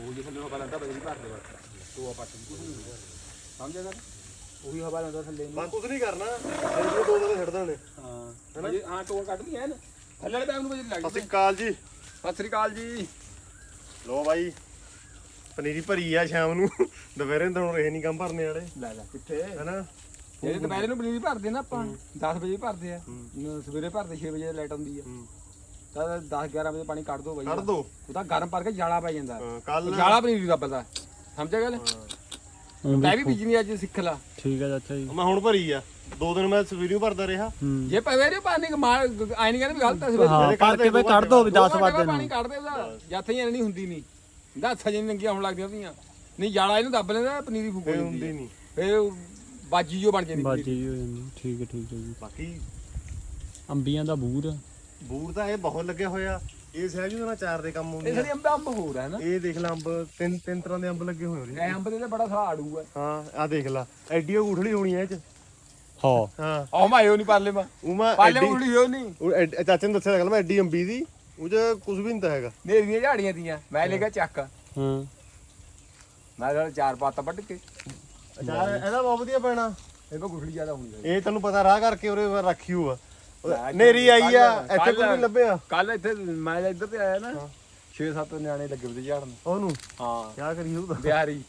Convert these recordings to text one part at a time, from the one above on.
ਉਹ ਜੇ ਥੱਲੇ ਹਵਾ ਲੈਂਦਾ ਬਜਰੀ ਭਰ ਦੇ ਬਸ ਤੋ ਪੱਟ ਦੀ ਕੁਝ ਨਹੀਂ ਹੁੰਦਾ ਸਮਝਿਆ ਨਾ ਉਹੀ ਹਵਾ ਲੈਂਦਾ ਥੱਲੇ ਨੂੰ। ਮੈਂ ਕੁਝ ਨਹੀਂ ਕਰਨਾ ਇਹ ਦੋ ਦਿਨ ਛੱਡ ਦੇਣੇ ਹਾਂ। ਬਜਰੀ- ਹਾਂ ਟੋਆ ਕੱਢ ਲਈ ਐ ਨਾ ਥੱਲੇ ਵਾਲੇ ਟਾਈਮ ਨੂੰ ਬਜਰੀ ਲੱਗ ਸਤਿ ਸ਼੍ਰੀ ਅਕਾਲ ਜੀ। ਸਤਿ ਸ੍ਰੀ ਅਕਾਲ ਜੀ। ਲੋ ਬਾਈ ਪਨੀਰੀ ਭਰੀ ਆ ਸ਼ਾਮ ਨੂੰ। ਦੁਪਹਿਰੇ ਨੂੰ ਤਾਂ ਰਹੇ ਨਹੀਂ ਕੰਮ ਭਰਨੇ ਵਾਲੇ। ਲੈ ਲੈ ਕਿੱਥੇ? ਹੈਨਾ? ਜਿਹੜੇ ਦੁਪਹਿਰੇ ਨੂੰ ਪਨੀਰੀ ਭਰਦੇ ਨਾ ਆਪਾਂ। 10 ਵਜੇ ਭਰਦੇ ਆ। ਸਵੇਰੇ ਭਰਦੇ 6 ਵਜੇ ਲਾਈਟ ਆਉਂਦੀ ਆ। ਤਾਂ 10 11 ਵਜੇ ਪਾਣੀ ਕੱਢ ਦੋ ਬਾਈ। ਕੱਢ ਦੋ। ਉਹ ਤਾਂ ਗਰਮ ਭਰ ਕੇ ਜਾਲਾ ਪੈ ਜਾਂਦਾ। ਕੱਲ ਜਾਲਾ ਪਨੀਰੀ ਦਾ ਪਤਾ ਸਮਝਿਆ ਗੱਲ? ਮੈਂ ਵੀ ਬੀਜਣੀ ਅੱਜ ਸਿੱਖ ਲਾ। ਠੀਕ ਹੈ ਚਾਚਾ ਜੀ। ਮੈਂ ਹੁਣ ਭਰੀ ਆ। ਦੋ ਦਿਨ ਮੈਂ ਸਵੇਰੇ ਨੂੰ ਭਰਦਾ ਰਿਹਾ। ਜੇ ਪਵੇਰੇ ਪਾਣੀ ਕਮਾਲ ਆਈ ਨਹੀਂ ਕਹਿੰਦੇ ਵੀ ਗਲਤ ਹੈ ਸਵੇਰੇ ਹਾਂ ਭਰ ਕੇ ਬਈ ਕੱਢ ਦੋ ਵੀ 10 ਵਜੇ ਪਾਣੀ ਕੱਢ ਦੇ ਉਹਦਾ ਜੱਥ ਹੀ ਨਹੀਂ ਹੁੰਦੀ ਨਹੀਂ ਦੱਸ ਜਣੀ ਨੰਗੀਆਂ ਹੋਣ ਲੱਗਦੀਆਂ ਉਹਦੀਆਂ ਨਹੀਂ ਜਾਲਾ ਇਹਨੂੰ ਦੱਬ ਲੈਂਦਾ ਪਨੀਰੀ ਫੂਕ ਹੁੰਦੀ। ਨਹੀਂ ਫਿਰ ਬਾਜੀ ਜੋ ਬਣ ਜਾਂਦੀ। ਬਾਜੀ ਹੋ ਜਾਂਦੀ ਠੀਕ ਹੈ ਠੀਕ ਹੈ ਜੀ। ਬਾਕੀ ਅੰਬੀਆਂ ਦਾ ਬੂਰ। ਬੂਰ ਤਾਂ ਇਹ ਬਹੁਤ ਲੱਗਿਆ ਹੋਇਆ ਇਹ ਸਹਿਜ ਨੂੰ ਨਾ ਚਾਰ ਦੇ ਕੰਮ ਇਹ ਆਉਂਦੇ ਸਾਡੀ ਅੰਬ ਅੰਬ ਹੋਰ ਹੈ ਨਾ। ਇਹ ਦੇਖ ਲੈ ਅੰਬ ਤਿੰਨ ਤਿੰਨ ਤਰ੍ਹਾਂ ਦੇ ਅੰਬ ਲੱਗੇ ਹੋਏ ਨੇ ਇਹ ਅੰਬ ਦੇ ਤਾਂ ਬੜਾ ਸਾਲਾ ਆੜੂ ਹੈ ਹਾਂ ਆ ਦੇਖ ਲੈ। ਐਡੀ ਉਹ ਉਠਲੀ ਹੋਣੀ ਐ ਇਹ ਚ। ਹਾਂ। ਹਾਂ। ਉਹ ਮਾਇਓ ਨਹੀਂ ਪਾਲੇ ਮਾ। ਉਹ ਪਾਲੇ ਐਡੀ ਉਲੀ ਹੋ ਨਹੀਂ। ਉਹ ਐਡ- ਚਾਚੇ ਨੇ ਦੱਸਿਆ ਗੱਲ ਮੈਂ ਐਡੀ ਅੰਬੀ ਦੀ ਉਹ ਚ ਕੁਝ ਵੀ ਨਹੀਂ ਤਾਂ ਹੈਗਾ। ਨੇਰੀਆਂ ਝਾੜੀਆਂ ਦੀਆਂ ਮੈਂ ਲੈ ਗਿਆ ਚੱਕ। ਹਾਂ। ਮੈਂ ਨਾਲ ਚਾਰ ਪਾਤਾ ਵੱਢ ਕੇ। ਅਚਾਰ ਇਹਦਾ ਬਹੁਤ ਵਧੀਆ ਪੈਣਾ। ਇਹ ਕੋ ਗੁਠਲੀ ਜ਼ਿਆਦਾ ਹੋਣੀ ਚਾਹੀਦੀ ਇਹ ਤੈਨੂੰ ਪਤਾ ਰਾਹ ਕਰਕੇ ਉਰੇ ਰੱਖੀ ਹੋਆ ਨੇਰੀ ਆਈ ਆ ਇੱਥੇ ਕੋਈ ਨਹੀਂ ਲੱਭਿਆ? ਕੱਲ ਇੱਥੇ ਮੈਂ ਇੱਧਰ ਤੇ ਆਇਆ ਨਾ 6-7 ਨਿਆਣੇ ਲੱਗੇ ਉਹਦੇ ਝਾੜਨ। ਉਹਨੂੰ? ਹਾਂ। ਕਿਆ ਕਰੀਏ ਉਹਦਾ ਬਿਹਾਰੀ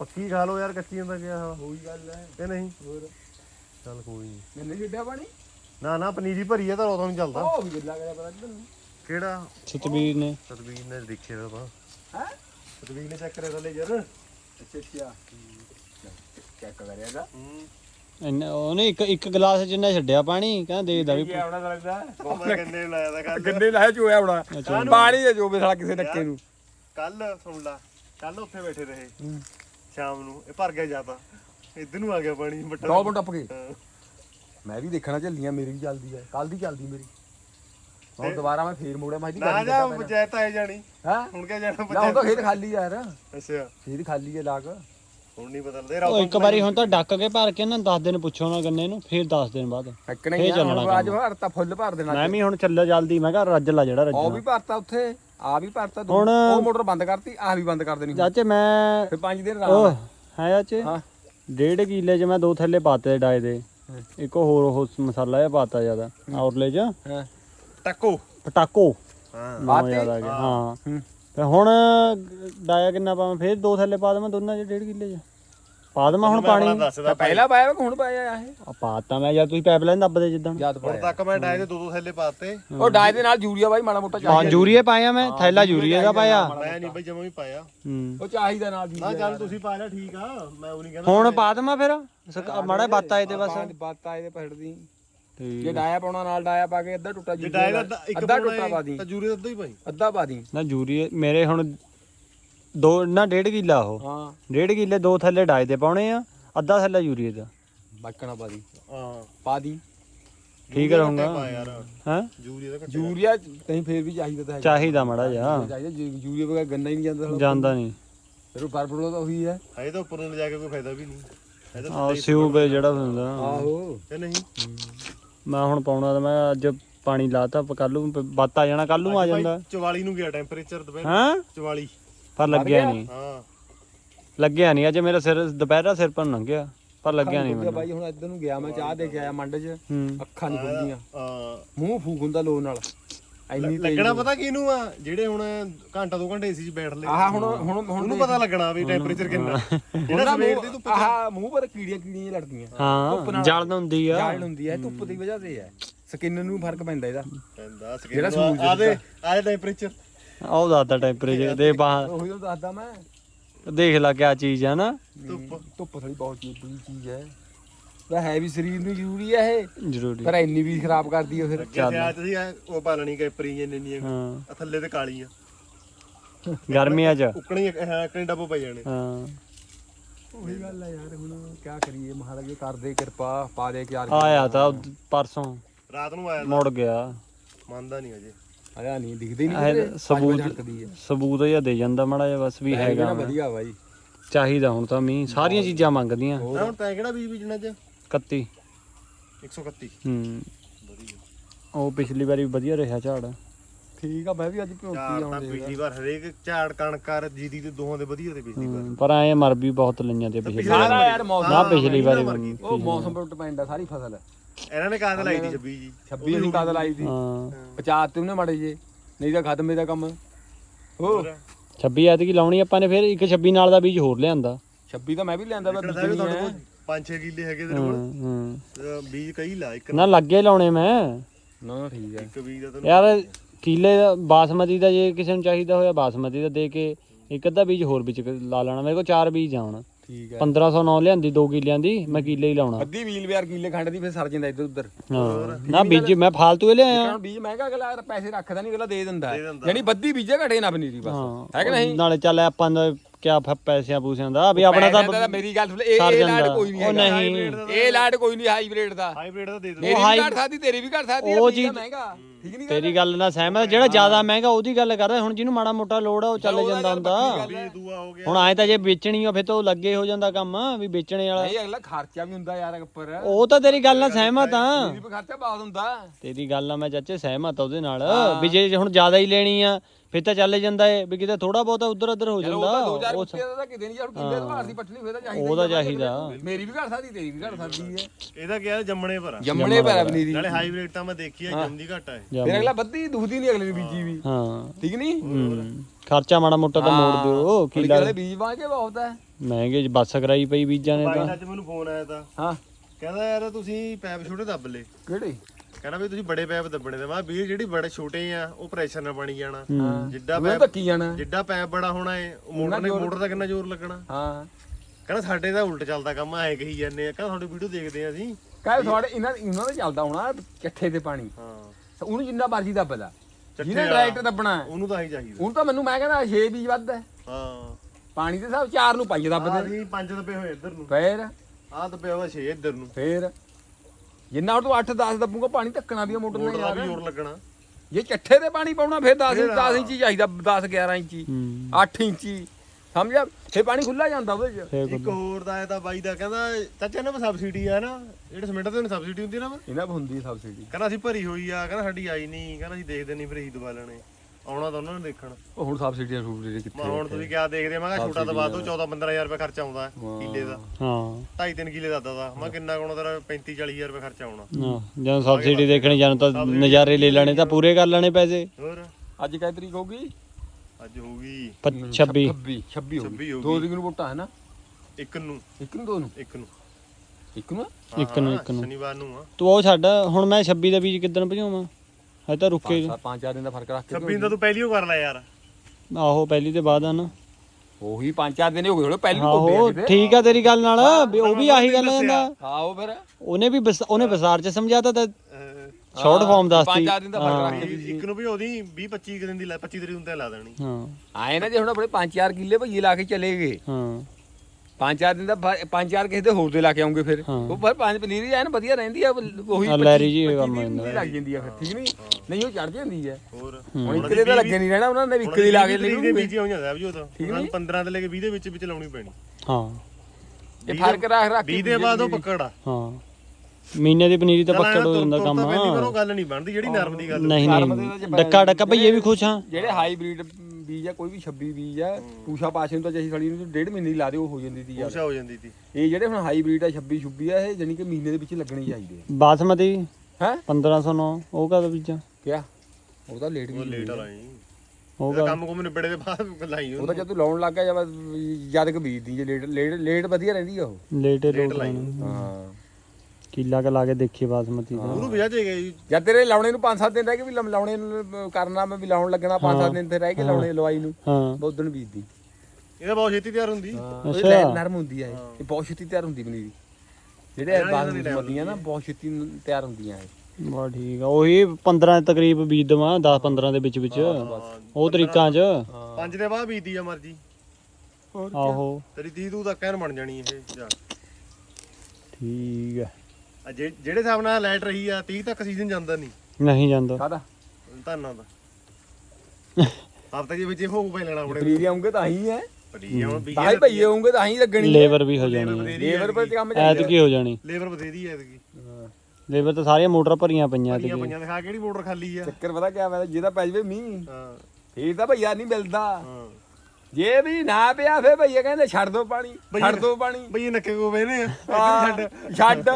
ਪੱਕੀ ਖਾ ਲੋ ਯਾਰ ਕੱਚੀ ਹੁੰਦਾ ਗਿਆ ਉਹੀ ਗੱਲ ਹੈ ਕਿ ਨਹੀਂ? ਹੋਰ? ਚੱਲ ਕੋਈ ਨਹੀਂ। ਮੈਨੇ ਛੱਡਿਆ ਪਾਣੀ? ਨਾ ਨਾ ਪਨੀਰੀ ਭਰੀ ਆ ਤਾਂ ਉਦੋਂ ਨਹੀਂ ਚੱਲਦਾ। ਉਹ ਵੀ ਗਿੱਲਾ ਕਰਿਆ ਪਤਾ ਇੱਧਰ ਨੂੰ ਕਿਹੜਾ? ਸਤਬੀਰ ਨੇ। ਤਦਵੀਰ ਨੇ ਦੇਖਿਆ ਤਾਂ ਤਾਂ ਹੈ? ਤਦਵੀਰ ਨੇ ਚੈੱਕ ਕਰਿਆ ਤਾਂ ਲੈ ਯਾਰ। ਅੱਛਾ ਅੱਛਾ। ਚੈੱਕ ਕਰਿਆ ਦਾ ਇੰਨਾ- ਉਹਨੇ ਇੱਕ ਇੱਕ ਗਲਾਸ ਜਿੰਨਾ ਛੱਡਿਆ ਪਾਣੀ ਕਹਿੰਦਾ ਦੇਖਦਾ ਵੀ ਕੀ ਆਉਣਾ ਲੱਗਦਾ? ਗੰਨੇ ਲਾਇਆ ਤਾਂ ਕੱਲ ਗੰਨੇ ਲਾਇਆ ਚੋਇਆ ਬਣਾ ਪਾਣੀ ਦੇ ਜੋ ਬੇਸਲਾ ਕਿਸੇ ਨੱਕੇ ਨੂੰ। ਕੱਲ ਸੁਣ ਲਾ ਕੱਲ ਉੱਥੇ ਬੈਠੇ ਰਹੇ ਸ਼ਾਮ ਨੂੰ ਇਹ ਭਰ ਗਿਆ ਜਾਂਦਾ ਇੱਧਰ ਨੂੰ ਆ ਗਿਆ ਪਾਣੀ ਬੱਟਾ ਦੋ ਮਿੰਟ ਟੱਪ ਗਏ ਹਾਂ। ਮੈਂ ਵੀ ਦੇਖਣਾ ਝੱਲੀਆਂ ਮੇਰੀ ਵੀ ਚੱਲਦੀ ਹੈ ਕੱਲ ਦੀ ਚੱਲਦੀ ਮੇਰੀ। ਹੁਣ ਦੁਬਾਰਾ ਮੈਂ ਫੇਰ ਮੋੜਿਆ ਮੈਂ ਨਾ ਜਾ ਪੰਚਾਇਤ ਆਏ ਜਾਣੀ। ਹਾਂ? ਹੁਣ ਕਿਆ ਜਾਣਾ ਨਾ ਹੁਣ ਪੰਚਾਇਤ? ਤਾਂ ਖੇਤ ਖਾਲੀ ਯਾਰ। ਅੱਛਾ। ਖੇਤ ਖਾਲੀ ਹੈ ਲਾਗ। ਹੁਣ ਨਹੀਂ ਬਦਲਦੇ ਉਹ ਇੱਕ ਵਾਰੀ ਹੁਣ ਤਾਂ ਡੱਕ ਕੇ ਭਰ ਕੇ ਨਾ 10 ਦਿਨ ਪੁੱਛੋ ਨਾ ਗੰਨੇ ਨੂੰ ਫਿਰ 10 ਦਿਨ ਬਾਅਦ। ਫੇਰ ਹੀ ਚੱਲਣਾ ਹੁਣ ਅੱਜ ਭਰਤਾ ਫੁੱਲ ਭਰ ਦੇਣਾ ਮੈਂ ਵੀ ਹੁਣ ਚੱਲਿਆ ਜਲਦੀ ਮੈਂ ਕਿਹਾ ਰੱਜ ਲਾ ਜਿਹੜਾ ਉਹ ਰੱਜਣਾ। ਵੀ ਭਰਤਾ ਉੱਥੇ ਆ ਵੀ ਭਰਤਾ ਦੋ ਹੁਣ- ਉਹ ਮੋਟਰ ਬੰਦ ਕਰਤੀ ਆ ਵੀ ਬੰਦ ਕਰ ਦੇਣੀ ਚਾਚੇ ਮੈਂ ਫਿਰ 5 ਦਿਨ ਆਰਾਮ ਉਹ ਹੈ ਚਾਚੇ? ਹਾਂ। ਡੇਢ ਕਿੱਲੇ 'ਚ ਮੈਂ ਦੋ ਥੈਲੇ ਪਾਤੇ ਡਾਏ ਦੇ। ਇੱਕ ਹੋਰ ਉਹ ਮਸਾਲਾ ਜਿਹਾ ਪਾਤਾ ਜ਼ਿਆਦਾ ਔਰਲੇ 'ਚ। ਹਾਂ। ਟੱਕੋ। ਪਟਾਕੋ। ਹਾਂ। ਨਾ ਯਾਦ ਆ ਗਿਆ ਹਾਂ। ਤੇ ਹੁਣ ਡਾਇਆ ਕਿੰਨਾ ਪਾਵਾਂ? ਫਿਰ ਦੋ ਥੈਲੇ ਪਾ ਦੇਵਾਂ ਦੋਨਾਂ 'ਚ ਡੇਢ ਕਿੱਲੇ 'ਚ। ਪਾ ਦੇਵਾਂ ਹੁਣ ਪਾਣੀ? ਦੱਸਦਾ ਪਹਿਲਾਂ ਪਾਇਆ ਕਿ ਹੁਣ ਪਾਇਆ ਇਹ? ਆ ਪਾਤਾ ਮੈਂ ਯਾਰ ਤੁਸੀਂ ਪਾਈਪ ਲਾਈਨ ਦੱਬਦੇ ਜਿੱਦਾਂ ਹੁਣ ਤੱਕ ਮੈਂ ਡਾਏ ਦੇ ਦੋ ਦੋ ਥੈਲੇ ਪਾਤੇ ਉਹ ਡਾਈ ਦੇ ਨਾਲ ਯੂਰੀਆ ਬਾਈ ਮਾੜਾ ਮੋਟਾ ਹਾਂ ਚਾਹੀਦਾ। ਪਾਇਆ ਮੈਂ ਥੈਲਾ ਯੂਰੀਆ ਦਾ ਪਾਇਆ। ਮੈਂ ਨਹੀਂ ਬਈ ਜਮਾ ਵੀ ਪਾਇਆ। ਹੂੰ। ਉਹ ਚਾਹੀਦਾ ਨਾਲ ਨਾ ਯੂਰੀਆ ਚੱਲ ਤੁਸੀਂ ਪਾ ਲਿਆ ਠੀਕ ਆ। ਮੈਂ ਉਹ ਨਹੀਂ ਕਹਿੰਦਾ ਹੁਣ ਪਾ ਦੇਵਾਂ ਫਿਰ। ਸਕ- ਮਾੜਾ ਬਾਤ ਆਏ ਤੇ ਬਸ। ਬਾਤ ਆਏ ਦੇ ਪੜਦੀ ਠੀਕ ਜੇ ਡਾਇਆ ਪਾਉਣਾ ਨਾਲ ਡਾਇਆ ਪਾ ਕੇ ਅੱਧਾ ਟੁੱਟਾ ਜੇ ਦਾ ਦਾ ਇੱਕ ਅੱਧਾ ਟੁੱਟਾ ਪਾ ਹੈ, ਦੀ ਤਾਂ ਜੂਰੇ ਦਾ ਅੱਧਾ ਹੀ ਪਾਈ। ਅੱਧਾ ਪਾ ਦੀ ਨਾ ਯੂਰੀਆ ਮੇਰੇ ਹੁਣ ਦੋ ਨਾ ਡੇਢ ਕਿੱਲਾ ਉਹ। ਹਾਂ। ਡੇਢ ਕਿੱਲੇ ਦੋ ਥੈਲੇ ਡਾਏ ਤੇ ਪਾਉਣੇ ਆ ਅੱਧਾ ਥੈਲਾ ਯੂਰੀਆ ਦਾ। ਬਾਕਣਾ ਪਾ ਦੀ ਹਾਂ। ਪਾ ਦੀ ਠੀਕ ਰਹੂੰਗਾ। ਪਾ ਯਾਰ। ਹਾਂ? ਜੂਰੀ ਦਾ ਘੱਟ। ਯੂਰੀਆ ਕਹੀਂ ਫੇਰ ਵੀ ਚਾਹੀਦਾ ਤਾਂ ਹੈ ਚਾਹੀਦਾ ਮਾੜਾ ਜਿਹਾ ਚਾਹੀਦਾ ਯੂ- ਯੂਰੀਆ ਬਗੈਰ ਗੰਨਾ ਹੀ ਨਹੀਂ ਜਾਂਦਾ ਸਾਲਾ। ਜਾਂਦਾ ਨਹੀਂ। ਫਿਰ ਉਹ ਬਰਬਰੋ ਤਾਂ ਉਹੀ ਹੈ। ਹਜੇ ਤਾਂ ਉੱਪਰ ਨੂੰ ਜਾ ਕੇ ਕੋਈ ਫਾਇਦਾ ਵੀ ਨਹੀਂ। ਇਹ ਤਾਂ ਆ ਜਿਹੜਾ ਹੁੰਦਾ। ਆਹੋ। ਤੇ ਨਹੀਂ? ਮੈਂ ਹੁਣ ਪਾਉਣਾ ਤਾਂ ਮੈਂ ਅੱਜ ਪਾਣੀ ਲਾਤਾ ਕੱਲ ਨੂੰ ਬੱਤ ਆ ਜਾਣਾ ਕੱਲ ਨੂੰ ਆ ਜਾਂਦਾ। 44 ਨੂੰ ਗਿਆ ਟੈਂਪਰੇਚਰ ਦੁਪਹਿਰ। ਹਾਂ? 44 ਪਰ ਲੱਗਿਆ ਨਹੀਂ ਹਾਂ। ਲੱਗਿਆ ਨਹੀਂ ਅੱਜ ਮੇਰਾ ਸਿਰ ਦੁਪਹਿਰਾ ਸਿਰ ਪਰ ਲੰਘਿਆ ਪਰ ਲੱਗਿਆ ਨਹੀਂ ਮੈਨੂੰ। ਬਾਈ ਹੁਣ ਇੱਧਰ ਨੂੰ ਗਿਆ ਮੈਂ ਚਾਹ ਦੇ ਕੇ ਆਇਆ ਮੰਡ 'ਚ। ਅੱਖਾਂ ਨਹੀਂ ਖੁੱਲਦੀਆਂ ਹਾਂ। ਮੂੰਹ ਫੂਕ ਹੁੰਦਾ ਲੋ ਨਾਲ। ਇੰਨੀ ਤੇਜ਼ ਲੱਗਣਾ ਪਤਾ ਕਿਹਨੂੰ ਆ ਜਿਹੜੇ ਹੁਣ ਘੰਟਾ ਦੋ ਘੰਟੇ ਏਸੀ 'ਚ ਬੈਠ ਲਏ। ਆਹ ਹੁਣ ਹੁਣ ਹੁਣ ਉਹਨੂੰ ਪਤਾ ਲੱਗਣਾ ਵੀ ਟੈਂਪਰੇਚਰ ਕਿੰਨਾ। ਜਿਹੜਾ ਨਾ ਸਵੇਰ ਦੀ ਧੁੱਪ ਆਹ ਮੂੰਹ ਪਰ ਕੀੜੀਆਂ ਕੀੜੀਆਂ ਜਿਹੀਆਂ ਲੜਦੀਆਂ। ਹਾਂ ਜਲਨ ਹੁੰਦੀ ਆ। ਜਾਲ ਹੁੰਦੀ ਹੈ ਧੁੱਪ ਦੀ ਵਜ੍ਹਾ ਤੇ ਹੈ ਸਕਿਨ ਨੂੰ ਫ਼ਰਕ ਪੈਂਦਾ ਇਹਦਾ। ਪੈਂਦਾ ਸਕਿਨ ਜਿਹੜਾ ਸੂਰਜ ਆ ਦੇ ਆ ਦੇ ਟੈਂਪਰੇਚਰ ਉਹ ਦੱਸਦਾ ਟੈਂਪਰੇਚਰ ਦੇ ਬਾਹਰ। ਉਹੀ ਤਾਂ ਦੱਸਦਾ ਮੈਂ। ਦੇਖ ਲੈ ਕਿਆ ਚੀਜ਼ ਆ ਨਾ। ਧੁੱਪ। ਧੁੱਪ ਥੋੜੀ ਬਹੁਤ ਚੀਜ਼ ਹੈ। ਤਾਂ ਹੈ ਵੀ ਸਰੀਰ ਨੂੰ ਜ਼ਰੂਰੀ ਹੈ ਇਹ। ਜ਼ਰੂਰੀ। ਪਰ ਇੰਨੀ ਵੀ ਖਰਾਬ ਕਰਦੀ ਹੈ ਫਿਰ। ਜਿਵੇਂ ਆ ਤੁਸੀਂ ਆ ਉਹ ਪਾਲਣੀ ਕੈਪਰੀ ਜਿੰਨੇ ਨਹੀਂ ਹਾਂ। ਆ ਥੱਲੇ ਤੇ ਕਾਲੀਆਂ। ਗਰਮੀਆਂ 'ਚ ਉਕਣੀ ਹਾਂ ਕੈਨੇਡਾ ਪੋ ਪਈ ਜਾਣੇ। ਹਾਂ। ਉਹੀ ਗੱਲ ਹੈ ਯਾਰ ਹੁਣ ਕੀ ਕਰੀਏ ਮਹਾਰਾਜ ਜੀ ਕਰਦੇ ਕਿਰਪਾ ਪਾ ਦੇ ਕੇ ਯਾਰ ਆਇਆ ਤਾਂ ਪਰਸੋਂ। ਰਾਤ ਨੂੰ ਆਇਆ ਮੁੜ ਗਿਆ। ਮੰਨਦਾ ਨਹੀਂ ਅਜੇ। ਆਇਆ ਨਹੀਂ ਦਿਖਦੇ ਇਹ ਨਹੀਂ ਸਬੂਤ ਹੈ ਸਬੂਤ ਜਿਹਾ ਦੇ ਜਾਂਦਾ ਮਾੜਾ ਜਿਹਾ ਬਸ ਵੀ ਹੈਗਾ ਹੈਗਾ ਵਧੀਆ ਬਾਈ। ਚਾਹੀਦਾ ਹੁਣ ਤਾਂ ਮੀਂਹ। ਸਾਰੀਆਂ ਚੀਜ਼ਾਂ ਮੰਗਦੀਆਂ। ਨਾ ਹੁਣ ਤੈਂ ਕਿਹੜਾ ਬੀਜ ਬੀਜਣਾ ਚ 31 131 ਹੂੰ। ਵਧੀਆ ਉਹ ਪਿਛਲੀ ਵਾਰੀ ਵਧੀਆ ਰਿਹਾ ਝਾੜ। ਠੀਕ ਆ ਮੈਂ ਵੀ ਅੱਜ ਭਿਉਂਤੀ ਚਾਰ ਤਾਂ ਆਉਂਦੇ ਪਿਛਲੀ ਵਾਰ ਹਰੇਕ ਝਾੜ ਕਣਕਾਰ ਜੀਦੀ ਤੇ ਦੋਹਾਂ ਦੇ ਵਧੀਆ ਤੇ ਪਿਛਲੀ ਵਾਰ। ਪਰ ਐ ਮਰ ਵੀ ਬਹੁਤ ਲਈਆਂ ਤੇ ਪਿਛਲੇ ਪਿਛਲੇ ਸਾਰਾ ਯਾਰ ਮੌਸਮ ਨਾ ਪਿਛਲੀ ਵਾਰੀ ਮਰ ਗਈ। ਉਹ ਮੌਸਮ ਪਰ ਡਿਪੈਂਡ ਆ ਸਾਰੀ ਫਸਲ। ਇਹਨਾਂ ਨੇ ਕਾਦ ਲਾਈ ਦੀ 26 ਜੀ। 26 ਅਸੀਂ ਕਦ ਲਾਈ ਸੀ। ਹਾਂ। 50 ਤੇ ਉਹਨੇ ਮਾੜੇ ਜੇ ਨਹੀਂ ਤਾਂ ਖਤਮੇ ਦਾ ਕੰਮ। ਹੋ 26 ਐਤਕੀ ਲਾਉਣੀ ਆਪਾਂ ਨੇ ਫਿਰ ਇੱਕ 26 ਨਾਲ ਦਾ ਬੀਜ ਹੋਰ ਲਿਆਂਦਾ। 26 ਤਾਂ ਮੈਂ ਵੀ ਲਿਆਂਦਾ ਵਾ ਤੁਹਾਡੇ ਬੀਜਣੀ ਕੋਲ ਹੈ। 5-6 ਕਿੱਲੇ ਹੈਗੇ ਤੇਰੇ ਕੋਲ। ਹੂੰ ਅਹ ਬੀਜ ਕਈ ਲਾ ਇੱਕ ਨਾ ਲੱਗੇ ਲਾਉਣੇ ਮੈਂ। ਨਾ ਨਾ ਠੀਕ ਹੈ ਇੱਕ ਬੀਜ ਦਾ ਤੈਨੂੰ। ਯਾਰ ਕੀਲੇ ਦਾ ਬਾਸਮਤੀ ਦਾ ਜੇ ਕਿਸੇ ਨੂੰ ਚਾਹੀਦਾ ਹੋਇਆ ਬਾਸਮਤੀ ਦਾ ਦੇ ਕੇ ਇੱਕ ਅੱਧਾ ਬੀਜ ਹੋਰ ਵਿੱਚ ਲਾ ਲੈਣਾ। ਮੇਰੇ ਕੋਲ ਚਾਰ ਬੀਜ ਆ ਹੁਣ। ਠੀਕ ਹੈ 1509 ਲਿਆਂਦੀ 2 ਕਿੱਲਿਆਂ ਦੀ ਮੈਂ ਕੀਲੇ ਹੀ ਲਾਉਣਾ। ਅੱਧੀ ਵੀਲ ਵਿਆਰ ਕਿੱਲੇ ਖੰਡ ਦੀ ਫਿਰ ਸਰ ਜਾਂਦਾ ਇੱਧਰ ਉੱਧਰ। ਹਾਂ। ਨਾ ਬੀਜ ਮੈਂ ਫਾਲਤੂ ਹੀ ਲਿਆਇਆ। ਹੁਣ ਬੀਜ ਮਹਿੰਗਾ ਅਗਲਾ ਪੈਸੇ ਰੱਖਦਾ ਨਹੀਂ ਅਗਲਾ ਦੇ ਦਿੰਦਾ। ਦੇ। ਯਾਨੀ ਬੱਦੀ ਬੀਜੇ ਘਟੇ ਨਾ ਬਨੀਰੀ ਬਸ। ਹੈ ਕਿ ਨਹੀਂ? ਨਾਲੇ ਚੱਲ ਆਪਾਂ ਦਾ ਕਿਆ ਫ- ਪੈਸਿਆਂ ਪੂਸਿਆਂ ਦਾ ਵੀ ਆਪਣਾ ਤਾਂ ਮੇਰੀ ਗੱਲ ਸੁਣ ਇਹ ਸਰ ਇਹ ਲਾਟ ਜਾਂਦਾ। ਕੋਈ ਨਹੀਂ ਉਹ ਹੈਗਾ। ਨਹੀਂ। ਇਹ ਲਾਟ ਕੋਈ ਨਹੀਂ ਹਾਈਬ੍ਰਿਡ ਦਾ ਹਾਈਬ੍ਰਿਡ ਦਾ ਦੇ ਦੇ ਮੇਰੀ ਵੀ ਘਟ ਸਕਦੀ ਤੇਰੀ ਵੀ ਘਟ ਸਕਦੀ ਉਹ ਉਹ ਚੀਜ਼- ਚੀਜ਼ ਮਹਿੰਗਾ ਠੀਕ ਨਹੀਂ ਤੇਰੀ ਗੱਲ ਨਾਲ ਸਹਿਮਤ ਜਿਹੜਾ ਜ਼ਿਆਦਾ ਮਹਿੰਗਾ ਉਹਦੀ ਗੱਲ ਕਰ ਹੁਣ ਜਿਹਨੂੰ ਮਾੜਾ ਮੋਟਾ ਲੋੜ ਆ ਉਹ ਚੱਲ ਜਾਂਦਾ ਹੁੰਦਾ। ਬੀਜ ਦੂਆ ਹੋ ਗਿਆ ਹੁਣ ਆਏ ਤਾਂ ਜੇ ਵੇਚਣੀ ਆ ਫਿਰ ਤਾਂ ਉਹ ਲੱਗੇ ਹੋ ਜਾਂਦਾ ਕੰਮ ਵੀ ਵੇਚਣੇ ਵਾਲਾ। ਨਹੀਂ ਅਗਲਾ ਖਰਚਾ ਵੀ ਹੁੰਦਾ ਯਾਰ ਉੱਪਰ। ਉਹ ਤਾਂ ਤੇਰੀ ਗੱਲ ਨਾਲ ਸਹਿਮਤ ਆ। ਤੇਰੀ ਵੀ ਖਰਚਾ ਬਹੁਤ ਹੁੰਦਾ। ਤੇਰੀ ਗੱਲ ਨਾਲ ਮੈਂ ਚਾਚੇ ਸਹਿਮਤ ਆ ਉਹਦੇ ਨਾਲ ਵੀ ਜੇ ਹੁਣ ਜ਼ਿਆਦਾ ਹੀ ਲੈਣੀ ਆ ਫਿਰ ਤਾਂ ਚੱਲ ਜਾਂਦਾ ਏ ਵੀ ਕਿਤੇ ਥੋੜਾ ਬਹੁਤਾ ਉਧਰ ਉਧਰ ਹੋ ਚਲੋ ਉਹ ਤਾਂ ਜਾਂਦਾ 2000 ਰੁਪਏ ਦਾ ਤਾਂ ਕਿਤੇ ਨਹੀਂ ਯਾਰ ਕਿੱਲੇ ਤੋਂ ਦੀ ਪੱਟਣੀ ਫੇਰ ਤਾਂ ਚਾਹੀਦਾ ਉਹਦਾ ਚਾਹੀਦਾ। ਮੇਰੀ ਵੀ ਘਟ ਸਕਦੀ ਤੇਰੀ ਵੀ ਘਟ ਸਕਦੀ ਹੈ। ਇਹਦਾ ਕੀ ਹੈ ਜੰਮਣੇ ਪਰ। ਜੰਮਣੇ ਪਰ ਬਨੀਰੀ ਨਾਲੇ ਹਾਈਬ੍ਰਿਡ ਤਾਂ ਮੈਂ ਦੇਖੀ ਆ ਜੰਮਦੀ ਘੱਟ ਇਹ। ਫਿਰ ਅਗਲਾ ਬੱਦੀ ਦੁਖਦੀ ਨਹੀਂ ਅਗਲੇ ਨੂੰ ਬੀਜੀ ਵੀ। ਹਾਂ। ਠੀਕ ਨਹੀਂ। ਖਰਚਾ ਮਾੜਾ ਮੋਟਾ ਤਾਂ ਮੋੜ ਦਿਓ। ਕਿਲਾ ਵਾਲੇ ਬੀਜ ਵਾਂਗੇ ਬਹੁਤ ਹੈ। ਮਹਿੰਗੇ ਬੱਸ ਕਰਾਈ ਪਈ ਬੀਜਾਂ ਨੇ ਤਾਂ। ਅੱਜ ਮੈਨੂੰ ਫੋਨ ਆਇਆ ਤਾਂ। ਹਾਂ। ਕਹਿੰਦਾ ਯਾਰ ਤੁਸੀਂ ਪੈਪ ਛੋਟੇ ਦੱਬ ਲੇ ਕਿਹੜੇ? ਕਹਿੰਦਾ ਵੀ ਤੁਸੀਂ ਬੜੇ ਪੈਪ ਦੱਬਣੇ ਤੇ ਮੈਂ ਵੀਰ ਜਿਹੜੀ ਬੜੇ ਛੋਟੇ ਆ ਉਹ ਪ੍ਰੈਸ਼ਰ ਨਾਲ ਬਣੀ ਜਾਣਾ। ਜਿੱਡਾ ਉਹ ਪੈਪ ਧੱਕੀ ਜਾਣਾ। ਜਿੱਡਾ ਪੈਪ ਬੜਾ ਹੋਣਾ ਏ ਉਹ ਮੋਟਰ ਨੇ ਮੋਟਰ ਦਾ ਕਿੰਨਾ ਜ਼ੋਰ ਲੱਗਣਾ? ਹਾਂ। ਕਹਿੰਦਾ ਸਾਡੇ ਤਾਂ ਉਲਟ ਚੱਲਦਾ ਕੰਮ ਐ ਕਹੀ ਜਾਂਦੇ ਆ। ਕਹਿੰਦਾ ਤੁਹਾਡੀ ਵੀਡੀਓ ਦੇਖਦੇ ਆ ਅਸੀਂ। ਕਾਹ ਤੁਹਾਡੇ ਇਹਨਾਂ ਇਹਨਾਂ ਦਾ ਚੱਲਦਾ ਹੋਣਾ ਚੱਠੇ ਤੇ ਪਾਣੀ? ਹਾਂ। ਉਹਨੂੰ ਜਿੰਨਾ ਮਰਜ਼ੀ ਦੱਬਦਾ ਚੱਠੇ ਜਿਹਨੇ। ਡਾਇਰੈਕਟ ਦੱਬਣਾ ਹੈ, ਉਹਨੂੰ ਤਾਂ ਹੀ ਚਾਹੀਦਾ। ਉਹਨੂੰ ਤਾਂ ਮੈਨੂੰ ਮੈਂ ਕਹਿੰਦਾ 6 ਬੀਜ ਵੱਧ ਹੈ। ਹਾਂ। ਪਾਣੀ ਦੇ ਹਿਸਾਬ ਚਾਰ ਨੂੰ ਪਾਈਏ ਆਹ ਦੱਬਦੇ ਅਸੀਂ ਪੰਜ ਦੱਬੇ ਹੋਏ ਇੱਧਰ ਨੂੰ। ਫੇਰ? ਆਹ ਦੱਬੇ ਹੋਇਆ 6 ਇੱਧਰ ਨੂੰ। ਫੇਰ? ਜਿੰਨਾ ਹੁਣ ਤੂੰ 8 10 ਦੱਬੂਗਾ ਪਾਣੀ ਧੱਕਣਾ ਵੀ ਆ ਮੋਟਰ ਮੋਟਰ ਨੇ ਦਾ ਵੀ ਯਾਰ ਜ਼ੋਰ ਲੱਗਣਾ। ਜੇ ਚੱਠੇ ਤੇ ਪਾਣੀ ਪਾਉਣਾ ਫਿਰ 10 10 ਇੰਚੀ ਚਾਹੀਦਾ 10 11 ਇੰਚੀ ਹੂੰ। 8 ਇੰਚੀ। ਸਮਝਿਆ? ਫੇ ਪਾਣੀ ਖੁੱਲਾ ਜਾਂਦਾ ਉਹਦੇ ਚ। ਇੱਕ ਹੋਰ ਦਾ ਇਹ ਤਾਂ ਬਾਈ ਦਾ ਕਹਿੰਦਾ ਚਾਚਾ ਇਹਨਾਂ 'ਤੇ ਸਬਸਿਡੀ ਆ ਨਾ ਜਿਹੜੇ ਸਿਮੈਂਟ ਤੇ ਸਬਸਿਡੀ ਹੁੰਦੀ ਨਾ ਵਾ। ਇਹਨਾਂ ਕੋਲ ਹੁੰਦੀ ਸਬਸਿਡੀ ਕਹਿੰਦਾ ਅਸੀਂ ਭਰੀ ਹੋਈ ਆ ਕਹਿੰਦਾ ਸਾਡੀ ਆਈ ਨਹੀਂ ਕਹਿੰਦਾ ਅਸੀਂ ਦੇਖਦੇ ਨਹੀਂ ਫਿਰ ਅਸੀਂ ਦਵਾ ਲੈਣੇ। ਆਉਣਾ ਤਾਂ ਉਹਨਾਂ ਨੇ ਦੇਖਣ। ਉਹ ਹੁਣ ਸਬਸਿਡੀ ਸਬਸਿਡੀ ਕਿੱਥੇ ਮੈਂ ਹੁਣ ਤੁਸੀਂ ਕਿਆ ਦੇਖਦੇ ਆ? ਮੈਂ ਕਿਹਾ ਛੋਟਾ ਦਵਾ ਦਿਓ 14 15000 ਰੁਪਏ ਖਰਚਾ ਆਉਂਦਾ ਹੈ। ਕਿੱਲੇ ਦਾ। ਹਾਂ। 2.5 3 ਕਿੱਲੇ ਦਾ ਦਾਦਾ ਮੈਂ ਕਿਹਾ ਕਿੰਨਾ ਕੋਣਾ ਤੇਰਾ 35 40000 ਰੁਪਏ ਖਰਚਾ ਆਉਣਾ। ਨਾ ਜਦੋਂ ਸਬਸਿਡੀ ਦੇਖਣੀ ਜਾਣ ਤਾਂ ਨਜ਼ਾਰੇ ਲੈ ਲੈਣੇ ਤਾਂ ਪੂਰੇ ਕਰ ਲੈਣੇ ਪੈਸੇ। ਹੋਰ? ਅੱਜ ਕਿਹ ਤਰੀਕ ਹੋਗੀ ਅੱਜ ਹੋਊਗੀ 26 26 26 ਹੋ 26 ਗਈ ਹੋ ਦੋ ਦਿਨ ਨੂੰ ਵੋਟਾਂ ਹੈ ਨਾ? ਇੱਕ ਨੂੰ। ਇੱਕ ਨੂੰ ਦੋ ਨੂੰ? ਇੱਕ ਨੂੰ। ਇੱਕ ਨੂੰ? ਇੱਕ ਨੂੰ ਹਾਂ, ਇੱਕ ਨੂੰ। ਸ਼ਨੀਵਾਰ ਨੂੰ ਆ। ਤੂੰ ਉਹ ਛੱਡ ਹੁਣ ਮੈਂ 26 ਦਾ ਬੀਜ ਕਿੱਦਣ ਭਜਾਵਾਂ? ਹਜੇ ਤਾਂ ਰੁਕੇ ਪੰਜ- ਪੰਜ ਚਾਰ ਦਿਨ ਦਾ ਫ਼ਰਕ ਰੱਖ ਕੇ 26 ਦਾ ਤੂੰ ਪਹਿਲੀ ਓ ਕਰ ਲੈ ਯਾਰ। ਆਹੋ ਪਹਿਲੀ ਤੇ ਬਾਅਦ ਆ ਨਾ। ਉਹੀ ਪੰਜ ਚਾਰ ਦਿਨ ਹੋ ਗਏ ਥੋੜੇ ਪਹਿਲੀ ਆਹੋ ਕੋਬੇ ਠੀਕ ਆ ਤੇਰੀ ਗੱਲ ਨਾਲ। ਵੀ ਉਹ ਵੀ ਆਹੀ ਗੱਲ ਜਾਂਦਾ ਆਓ ਫਿਰ। ਉਹਨੇ ਵੀ ਵਿਸ- ਉਹਨੇ ਵਿਸਾਰ ਚ ਸਮਝਾਤਾ ਤਾਂ ਸ਼ਾਰਟ ਫਾਰਮ ਦੱਸਤੀ ਪੰਜ ਚਾਰ ਦਿਨ ਦਾ ਫ਼ਰਕ ਰੱਖ ਕੇ ਇੱਕ ਨੂੰ ਵੀ ਉਹਦੀ 20 25 ਦਿਨ ਦੀ ਲਾ 25 ਤਰੀਕ ਨੂੰ ਤੇ ਲਾ ਦੇਣੀ। ਹਾਂ। ਆਏ ਨਾ ਜੇ ਹੁਣ ਆਪਣੇ ਪੰਜ ਚਾਰ ਕਿੱਲੇ ਭਈਏ ਲਾ ਕੇ ਚਲੇ ਗਏ। ਹਾਂ। ਪੰਜ ਚਾਰ ਦਿਨ ਦਾ ਪੰਜ ਚਾਰ ਕਿਸੇ ਦੇ ਹੋਰ ਦੇ ਲਾ ਕੇ ਆਉਂਗੇ ਫਿਰ। ਹਾਂ। ਉਹ ਪਰ ਪੰਜ ਪਨੀਰੀ ਐਨ ਵਧੀਆ ਰਹਿੰਦੀ ਆ ਉਹੀ ਆ ਲੈਰੀ ਜੀ ਕੰਮ ਪੱਚੀ ਹੁੰਦਾ ਵੀਹ ਲੱਗ ਜਾਂਦੀ ਆ ਫਿਰ ਠੀਕ ਨਹੀਂ? ਨਹੀਂ ਉਹ ਚੜ ਜਾਂਦੀ ਆ। ਹੋਰ? ਹੁਣ ਇੱਕ ਦੇ ਤਾਂ ਲੱਗੇ ਨਹੀਂ ਰਹਿਣਾ ਉਹਨਾਂ ਨੇ ਵੀ ਇੱਕ ਦੀ ਲਾ ਕੇ ਲੈ ਦੇ ਵਿੱਚ ਹੋ ਜਾਂਦਾ ਵੀ ਉਹ ਤਾਂ। ਠੀਕ ਉਹਨਾਂ ਨੂੰ 15 ਤੋਂ ਲੈ ਕੇ 20 ਦੇ ਵਿੱਚ ਵਿੱਚ ਲਾਉਣੀ ਪੈਣੀ। ਹਾਂ। ਇਹ ਫ਼ਰਕ ਰੱਖ ਰੱਖ 20 ਦੇ ਬਾਅਦ ਉਹ ਪੱਕੜ ਆ। ਹਾਂ। ਮਹੀਨੇ ਦੀ ਪਨੀਰੀ ਤਾਂ ਪੱਕੜ ਹੋ ਜਾਂਦਾ ਕੰਮ ਪਹਿਲੀ ਵਾਰ ਗੱਲ ਨਹੀਂ ਬਣਦੀ ਜਿਹੜੀ ਨਰਮ ਦੀ ਗੱਲ। ਨਹੀਂ ਨਹੀਂ। ਡੱਕਾ ਡੱਕਾ ਭਈਏ ਵੀ ਖੁਸ਼ ਹਾਂ। ਜਿਹੜੇ ਹਾਈਬ੍ਰਿਡ ਬੀਜ ਆ ਕੋਈ ਵੀ 26 ਬੀਜ ਆ ਪੂਸ਼ਾ ਪਾਸੇ ਨੂੰ ਤਾਂ ਜਹੀ ਸੜੀ ਨੂੰ ਡੇਢ ਮਹੀਨੇ ਹੀ ਲਾ ਦਿਓ ਹੋ ਜਾਂਦੀ ਸੀ ਯਾਰ। ਪੂਛਾ ਹੋ ਜਾਂਦੀ ਸੀ ਇਹ ਜਿਹੜੇ ਹੁਣ ਹਾਈਬ੍ਰਿਡ ਆ 26 26 ਆ ਇਹ ਜਾਨੀ ਕਿ ਮਹੀਨੇ ਦੇ ਵਿੱਚ ਲੱਗਣੇ ਚਾਹੀਦੇ ਬਾਸਮਤੀ ਹੈ? 1509 ਉਹ ਕਦ ਬੀਜਾਂ ਕਿਆ? ਉਹ ਤਾਂ ਲੇਟ ਵੀ ਲੇਟ ਲਾਈ ਉਹ ਉਹਦਾ ਕੰਮ ਕੁਮ ਨਿਬੜੇ ਦੇ ਬਾਅਦ ਲਾਈ ਉਹ ਤਾਂ ਜਦ ਤੂੰ ਲਾਉਣ ਲੱਗ ਗਿਆ ਜਦ ਜਦ ਕ ਬੀਜਦੀ ਜੇ ਲੇਟ ਲੇਟ ਲੇਟ ਵਧੀਆ ਰਹਿੰਦੀ ਆ ਉਹ। ਲੇਟੇ ਲੋਟ ਹਾਂ। ਕੀਲਾ ਕ ਲਾ ਕੇ ਦੇਖੀ ਬਾਸਮਤੀ ਦਾ। ਉਹਨੂੰ ਵਿਆਹ ਦੇ ਗਈ ਜਦ ਤੇਰੇ ਲਾਉਣੇ ਨੂੰ 5-7 ਦਿਨ ਰਹਿ ਗਏ ਵੀ ਲਾਉਣੇ ਨੂੰ ਕਰਨਾ ਮੈਂ ਵੀ ਲਾਉਣ ਲੱਗਣਾ 5-7 ਦਿਨ ਤੇ ਰਹਿ ਕੇ ਲਾਉਣੇ ਲਵਾਈ ਨੂੰ। ਹਾਂ। ਬਹੁਤ ਦਿਨ ਬੀਜਦੀ ਇਹਦਾ ਬਹੁਤ ਛੇਤੀ ਤਿਆਰ ਹੁੰਦੀ। ਹਾਂ। ਇਹ ਲੈ- ਨਰਮ ਹੁੰਦੀ ਆ ਇਹ। ਇਹ ਬਹੁਤ ਛੇਤੀ ਤਿਆਰ ਹੁੰਦੀ ਪਨੀਰੀ। ਜਿਹੜੇ ਬਾਸਮਤੀਆਂ ਨਾ ਬਹੁਤ ਛੇਤੀ ਨੂੰ ਤਿਆਰ ਹੁੰਦੀਆਂ ਇਹ। ਬਾ ਠੀਕ ਆ। ਉਹੀ 15 ਦੇ ਤਕਰੀਬ ਬੀਜ ਦਵਾਂ 10 15 ਦੇ ਵਿੱਚ ਵਿੱਚ। ਉਹ ਤਰੀਕਾਂ 'ਚ। ਪੰਜ ਦੇ ਬਾਅਦ ਬੀਜਦੀ ਆ ਮਰਜ਼ੀ। ਆਹੋ। ਤੇਰੀ 30 ਤੂੰ ਐਨ ਬਣ ਜਾਣੀ ਇਹ ਜਾ ਠੀਕ ਹੈ ਆ ਜੇ- ਜਿਹੜੇ ਹਿਸਾਬ ਨਾਲ ਲਾਈਟ ਰਹੀ ਆ 30 ਤੱਕ ਸੀਜ਼ਨ ਜਾਂਦਾ ਨਹੀਂ। ਨਹੀਂ ਜਾਂਦਾ। ਕਾਹਦਾ? ਧੰਨਾ ਦਾ ਹਫ਼ਤੇ ਦੇ ਵਿੱਚ ਇਹ ਹੋ ਪੈ ਲੈਣਾ ਆਪਣੇ ਪਨੀਰੀ ਆਉਂਗੇ ਤਾਂ ਹੀ ਹੈ। ਪੜੀ ਹੁਣ ਤਾਂ ਹੀ ਭਈਏ ਆਉਂਗੇ ਤਾਂ ਹੀ ਲੱਗਣੀ ਲੇਬਰ ਵੀ ਹੋ ਜਾਣੀ ਲੇਬਰ ਪਰ ਕੰਮ ਐਤਕੀ ਹੋ ਜਾਣੀ। ਲੇਬਰ ਬਥੇਰੀ ਐ ਹਾਂ। ਲੇਬਰ ਤਾਂ ਸਾਰੀਆਂ ਮੋਟਰਾਂ ਭਰੀਆਂ ਪਈਆਂ ਪਈਆਂ ਤੇ ਪਈਆਂ ਦਿਖਾ ਕਿਹੜੀ ਮੋਟਰ ਖਾਲੀ ਆ? ਚੱਕਰ ਪਤਾ ਕਿਆ ਮੈਂ ਜਿਹਦਾ ਪੈ ਜਵੇ ਮੀਂਹ। ਹਾਂ। ਫੇਰ ਤਾਂ ਭਈਆ ਨਹੀਂ ਮਿਲਦਾ। ਹਾਂ। ਜੇ ਵੀ ਨਾ ਪਿਆ ਫੇਰ ਭਈਆ ਕਹਿੰਦੇ ਛੱਡ ਦੋ ਪਾਣੀ ਛੱਡ ਦੋ ਪਾਣੀ। ਬਈ ਇਹ ਨੱਕੇ ਕੋ ਵੇਨੇ ਛੱਡ ਛੱਡ।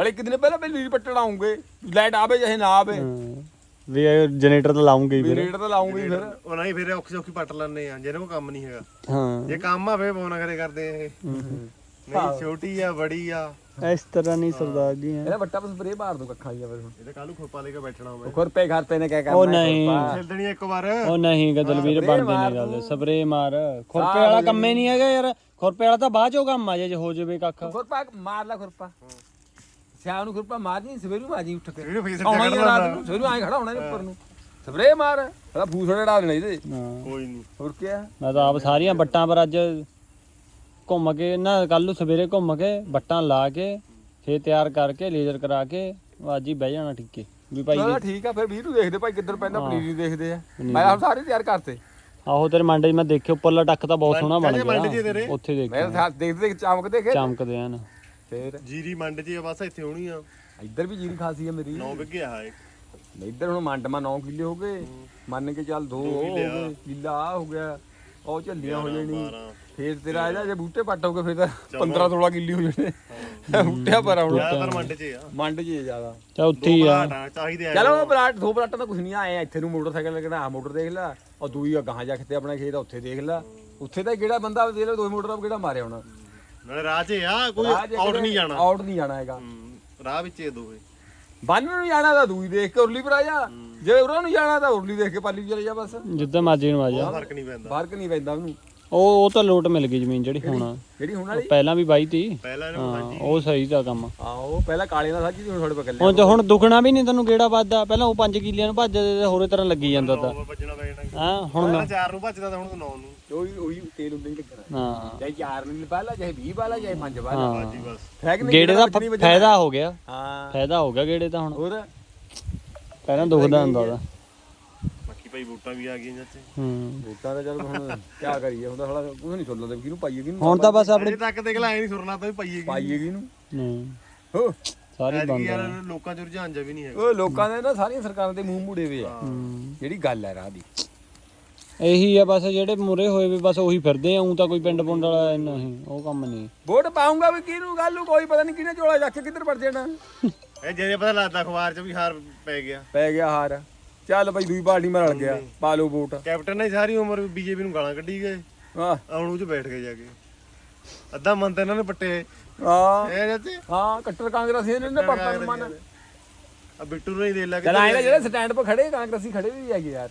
ਹਲੇ ਇੱਕ ਦਿਨ ਪਹਿਲਾਂ ਪਹਿਲਾਂ ਨੀਰ ਪੱਟਣ ਆਉਂਗੇ ਲਾਈਟ ਆਵੇ ਚਾਹੇ ਨਾ ਆਵੇ। ਵੀ ਜਨਰੇਟਰ ਤਾਂ ਲਾਉਂਗੇ ਫਿਰ। ਰੇਟ ਤਾਂ ਲਾਉਂਗੇ ਫਿਰ। ਉਹ ਨਹੀਂ ਫਿਰ ਔਖੀ ਔਖੀ ਪੱਟ ਲੈਣੇ ਆ ਜਿਹਨਾਂ ਕੋ ਕੰਮ ਨਹੀਂ ਹੈਗਾ। ਹਾਂ। ਜੇ ਕੰਮ ਆਵੇ ਬੋਨਾ ਕਰੇ ਕਰਦੇ ਆ ਇਹ। ਨਹੀਂ ਛੋਟੀ ਆ ਬੜੀ ਆ। ਇਸ ਤਰ੍ਹਾਂ ਨਹੀਂ ਸਰਦਾਰ ਜੀ ਹੈ। ਇਹਦਾ ਵੱਟਾ ਪਰ ਸਪਰੇ ਮਾਰ ਦੋ ਕੱਖਾਂ ਹੀ ਆ ਫਿਰ। ਹੁਣ ਇਹਦੇ ਕੱਲ ਨੂੰ ਖੋਪਾ ਲੈ ਕੇ ਬੈਠਣਾ ਮੈਂ ਖੁਰਪੇ ਘਰ ਪੇ ਨੇ ਕਿਆ ਕਰਨਾ ਉਹ ਨਹੀਂ। ਖੁਰਪਾ। ਦੇਣੀ ਇੱਕ ਵਾਰ। ਉਹ ਨਹੀਂ ਗਦਲਵੀਰ ਬਣਦੇ ਨਹੀਂ ਗੱਲ। ਸਪਰੇ ਮਾਰ। ਖੁਰਪੇ ਵਾਲਾ ਕੰਮ ਹੀ ਨਹੀਂ ਹੈਗਾ ਯਾਰ। ਖੁਰਪੇ ਵਾਲਾ ਤਾਂ ਬਾਅਦ ਚੋਂ ਕੰਮ ਆ ਜੇ ਜੇ ਹੋ ਜਾਵੇ ਕੱਖ। ਖੁਰਪਾ ਮਾਰ ਲੈ ਖੁਰਪਾ ਸਿਆਹ ਨੂੰ ਖੁਰਪਾ ਮਾਰ ਜੀ ਸਵੇਰੂ ਮਾਜੀ ਉੱਠ ਕੇ। ਫੇਸ ਆਉਣਾ ਹੀ ਤੇ ਆ ਰਾਤ ਨੂੰ ਸਵੇਰੂ ਆਏ ਖੜਾ ਹੋਣਾ ਇਹਨੇ ਉੱਪਰ ਨੂੰ। ਸਪਰੇ ਮਾਰ। ਇਹਦਾ ਫੂਸੜੇ ਡਾ ਦੇਣਾ ਇਹਦੇ। ਹਾਂ। ਕੋਈ ਨਹੀਂ। ਹੋਰ ਕੀ ਆ? ਮੈਂ ਤਾਂ ਆਪ ਸਾਰੀਆਂ ਬੱਟਾਂ ਪਰ ਅੱਜ ਘੁੰਮ ਕੇ ਨਾ ਕੱਲ ਨੂੰ ਸਵੇਰੇ ਘੁੰਮ ਕੇ ਬੱਟਾਂ ਲਾ ਕੇ ਫੇਰ ਤਿਆਰ ਕਰਕੇ ਲੇਜ਼ਰ ਕਰਾ ਕੇ ਅੱਜ ਹੀ ਬਹਿ ਜਾਣਾ ਠੀਕੇ। ਵੀ ਭਾਈ ਚਲੋ ਠੀਕ ਆ ਫਿਰ ਵੀਰ ਨੂੰ ਦੇਖਦੇ ਭਾਈ ਕਿੱਧਰ ਪੈਂਦਾ ਪਨੀਰ ਦੇਖਦੇ ਆ। ਮੈਂ ਹੁਣ ਸਾਰੇ ਤਿਆਰ ਕਰਤੇ। ਆਹੋ ਤੇਰੇ ਮੰਡੇ 'ਚ ਮੈਂ ਦੇਖਿਆ ਉੱਪਰਲਾ ਟੱਕ ਤਾਂ ਬਹੁਤ ਸੋਹਣਾ ਬਣ ਮੰਡ ਗਿਆ? ਉੱਥੇ ਦੇਖ ਮੈਂ ਤਾਂ ਦੇਖਦੇ ਦੇਖ ਚਮਕ ਦੇਖੇ। ਚਮਕਦੇ ਹਨ ਫੇਰ? ਜੀਰੀ ਮੰਡ ਆ ਬਸ ਇੱਥੇ ਹੋਣੀ ਆ। ਇੱਧਰ ਵੀ ਜੀਰੀ ਖਾਸੀ ਆ ਮੇਰੀ। 9 ਵਿੱਗੇ ਆ ਇਹ ਇੱਧਰ ਹੁਣ ਮੰਡਮਾ 9 ਕਿੱਲੇ ਹੋ ਗਏ। ਮੰਨ ਕੇ ਚੱਲ 2 ਹੋ ਕਿੱਲੇ ਆ। ਗਏ ਕਿੱਲਾ ਹੋ ਗਿਆ। ਉਹ ਝੱਲੀਆਂ ਹੋ ਜਾਣੀ 12 ਫੇਰ ਤੇਰਾ ਇਹਦਾ ਜੇ ਬੂਟੇ ਪੱਟ ਫੇਰ ਤਾਂ 15 16 ਕਿੱਲੇ ਹੋ ਜਾਣੇ। ਬੂਟਿਆਂ ਪਰ ਹੁਣ ਜ਼ਿਆਦਾਤਰ ਮੰਡ 'ਚ ਆ। ਮੰਡ ਜੀ ਜ਼ਿਆਦਾ। ਚਾ ਉੱਥੇ ਹੀ ਆ। ਚਾਹੀਦੇ ਆ ਚਲੋ ਪਲਾਟ ਦੋ ਪਲਾਟਾਂ ਤਾਂ ਕੁਝ ਨਹੀਂ ਆਏ ਇੱਥੇ ਨੂੰ ਮੋਟਰਸਾਈਕਲ ਲੱਗਣਾ ਆ ਮੋਟਰ ਦੇਖ ਲੈ। ਉਹ ਦੂਈ ਆ ਗਾਂ ਜਾ ਕਿਤੇ ਆਪਣਾ ਖੇਤ ਆ ਉੱਥੇ ਦੇਖ ਲੈ। ਉੱਥੇ ਤਾਂ ਕਿਹੜਾ ਬੰਦਾ ਦੇਖ ਲੈ ਦੋ ਮੋਟਰਾਂ ਕਿਹੜਾ ਮਾਰਿਆ ਹੋਣਾ। ਨਾਲੇ ਰਾਹ 'ਚ ਆ ਕੋਈ 'ਚ ਆਊਟ ਨਹੀਂ ਜਾਣਾ। ਆਊਟ ਨਹੀਂ ਜਾਣਾ ਹੈਗਾ। ਰਾਹ ਵਿੱਚ ਇਹ ਦੋਵੇਂ। ਬੰਨ ਨੂੰ ਜਾਣਾ ਤਾਂ ਦੂਈ ਦੇਖ ਕੇ ਉਰਲੀ ਪਰ ਆ ਜਾ ਜੇ ਉਰਾਂ ਨੂੰ ਜਾਣਾ ਤਾਂ ਉਰਲੀ ਦੇਖ ਕੇ ਪਾਲੀ ਚਲੇ ਜਾ ਬਸ। ਜਿੱਦਾਂ ਮਰਜ਼ੀ ਨੂੰ ਆ ਜਾ। ਫ਼ਰਕ ਨਹੀਂ ਪੈਂਦਾ। ਫ਼ਰਕ ਨਹੀਂ ਪੈਂਦਾ ਉਹਨੂੰ। ਉਹ ਉਹ ਤਾਂ ਲੋਟ ਮਿਲ ਗਈ ਜ਼ਮੀਨ ਜਿਹੜੀ ਹੁਣ। ਜਿਹੜੀ ਹੁਣ ਵਾਲੀ? ਪਹਿਲਾਂ ਵੀ ਬਾਈ ਤੀ ਪਹਿਲਾਂ ਇਹਨੂੰ ਹਾਂ ਉਹ ਸਹੀ ਦਾ ਕੰਮ ਆਹੋ ਪਹਿਲਾਂ ਕਾਲੇ ਨਾਲ ਸਾਜੀ ਹੁਣ ਥੋੜੇ ਪਕੜ ਹੁਣ ਤੇ ਹੁਣ ਦੁਖਣਾ ਵੀ ਨਹੀਂ ਤੈਨੂੰ ਗੇੜਾ ਵੱਜਦਾ ਪਹਿਲਾਂ ਉਹ 5 ਕਿੱਲਿਆਂ ਨੂੰ ਭੱਜਦੇ ਤੇ ਹੋਰੇ ਤਰ੍ਹਾਂ ਲੱਗੀ ਜਾਂਦਾ ਤਾਂ। ਉਹ ਵੱਜਣਾ ਪੈ ਜਾਣਾ ਹਾਂ ਹੁਣ ਪਹਿਲਾਂ 4 ਨੂੰ ਭੱਜਦਾ ਤਾਂ ਹੁਣ 9 ਨੂੰ। ਉਹੀ ਉਹੀ ਤੇਲ ਹੁੰਦਾ ਹੀ ਲੱਗਣਾ ਹਾਂ। ਚਾਹੇ 4 ਮਿੰਟ ਪਹਿਲਾਂ ਚਾਹੇ 20 ਪਹਿਲਾਂ ਚਾਹੇ 5 ਪਹਿਲਾਂ ਹਾਂ। ਜੀ ਬਸ। ਹੈ ਕਿ ਨਹੀਂ ਗੇੜੇ ਦਾ ਵੱਜਣੀ ਵੱਜਣੀ। ਫਾਇਦਾ ਹੋ ਗਿਆ। ਹਾਂ। ਫਾਇਦਾ ਹੋ ਗਿਆ ਗੇੜੇ ਤਾਂ ਹੁਣ। ਹੋਰ? ਪਹਿਲਾਂ ਦੁਖਦਾ ਹੁੰਦਾ ਉਹਦਾ। ਬਾਕੀ ਭਾਈ ਬੂਟਾਂ ਵੀ ਆ ਗਈਆਂ ਜਾਂਦੇ ਹੂੰ। ਬੂਟਾਂ ਦਾ ਚੱਲ ਹੁਣ ਕੀ ਕਰੀਏ ਤਾਂ ਸਾਲਾ ਕੁਝ ਨਹੀਂ ਸੁਣ ਲੈਂਦੇ ਕਿਹਨੂੰ ਪਾਈਏ ਕਿਹਨੂੰ ਹੁਣ ਤਾਂ ਬਸ ਆਪਣੇ ਅਜੇ ਤੱਕ ਦੇਖ ਲੈ ਐ ਨਹੀਂ ਸੁਰਨਾ ਤਾਂ ਵੀ ਪਾਈਏ ਪਾਈਏ ਕਿਹਨੂੰ? ਹੋ। ਸਾਰੀ ਐਤਕੀ ਬੰਦ ਯਾਰ ਲੋਕਾਂ ਚ ਰੁਝਾਨ ਜਾ ਵੀ ਨਹੀਂ ਹੈਗਾ। ਉਹ ਲੋਕਾਂ ਦੇ ਨਾ ਸਾਰੀਆਂ ਸਰਕਾਰਾਂ ਦੇ ਮੂੰਹ ਮੂੜੇ ਵੇ ਆ। ਹੂੰ। ਜਿਹੜੀ ਗੱਲ ਹੈ ਰਾਹ ਦੀ? ਇਹੀ ਆ ਬਸ ਜਿਹੜੇ ਮੁਰੇ ਹੋਏ ਵੀ ਬਸ ਉਹੀ ਫਿਰਦੇ ਆ ਉਂ ਤਾਂ ਕੋਈ ਪਿੰਡ ਪੁੰਡ ਵਾਲਾ ਨਹੀਂ ਉਹ ਕੰਮ ਨਹੀਂ। ਵੋਟ ਪਾਉਂਗਾ ਵੀ ਕਿਹਨੂੰ ਗੱਲ ਨੂੰ ਕੋਈ ਪਤਾ ਨਹੀਂ ਕਿਹਨੇ ਝੋਲਾ ਚੱਕ ਕੇ ਕਿੱਧਰ ਵੜ ਜਾਣਾ। ਇਹ ਜੇ ਪਤਾ ਲੱਗਦਾ ਅਖਬਾਰ ਚ ਵੀ ਹਾਰ ਪੈ ਗਿਆ। ਪੈ ਗਿਆ ਹਾਰ। ਚੱਲ ਬਈ ਦੂਈ ਪਾਰਟੀ ਮੇ ਰਲ ਗਿਆ ਪਾ ਲਓ ਵੋਟ। ਕੈਪਟਨ ਨੇ ਸਾਰੀ ਉਮਰ ਬੀਜੇਪੀ ਨੂੰ ਗਾਲਾਂ ਕੱਢੀ ਗਏ। ਹਾਂ। ਆਉਣੂ ਚ ਬੈਠ ਗਏ ਜਾ ਕੇ। ਅੱਧਾ ਮਨ ਤਾਂ ਇਹਨਾਂ ਨੇ ਪੱਟੇ। ਹਾਂ। ਇਹ ਜਾਂਦੇ ਹਾਂ ਕੱਟਰ ਕਾਂਗਰਸੀ ਨੇ ਨੇ ਨੂੰ ਮਨ। ਆ ਬਿੱਟੂ ਨੂੰ ਹੀ ਦੇ ਲੱਗ ਚਲ ਨਾ ਜਿਹੜੇ ਸਟੈਂਡ 'ਤੇ ਖੜੇ ਕਾਂਗਰਸੀ ਖੜੇ ਵੀ ਹੈਗੇ ਯਾਰ।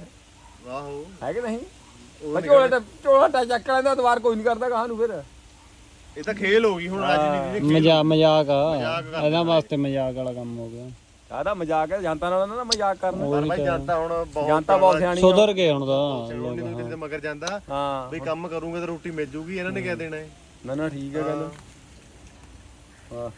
ਆਹੋ। ਹੈ ਕਿ ਨਹੀਂ? ਉਹ ਝੋਲਾ ਝੋਲਾ ਟਾ ਚੱਕ ਲੈਂਦਾ ਦਵਾਰ ਕੋਈ ਨਹੀਂ ਕਰਦਾ ਕਹਾਂ ਨੂੰ ਫਿਰ। ਇਹ ਤਾਂ ਖੇਲ ਹੋ ਗਈ ਹੁਣ ਰਾਜਨੀਤੀ ਦੀ ਮਜ਼ਾਕ ਮਜ਼ਾਕ ਆ ਇਹਦਾ ਵਾਸਤੇ ਮਜ਼ਾਕ ਵਾਲਾ ਕੰਮ ਹੋ ਗਿਆ। ਆਦਾ ਮਜ਼ਾਕ ਹੈ ਜਨਤਾ ਨਾਲ ਨਾ ਮਜ਼ਾਕ ਕਰਨਾ ਪਰ ਭਾਈ ਜਨਤਾ ਹੁਣ ਬਹੁਤ ਜਨਤਾ ਬਹੁਤ ਸਿਆਣੀ ਆ। ਸੁਧਰ ਗਏ ਹੁਣ ਤਾਂ। ਚਲੋ ਨਹੀਂ ਕਿਸੇ ਦੇ ਮਗਰ ਜਾਂਦਾ। ਹਾਂ। ਵੀ ਕੰਮ ਕਰੂੰਗੇ ਤਾਂ ਰੋਟੀ ਮਿਲ ਜੂਗੀ ਇਹਨਾਂ ਨੇ ਕਹਿ ਦੇਣਾ ਹੈ? ਨਾ ਨਾ ਠੀਕ ਹੈ ਗੱਲ। ਹਾਂ।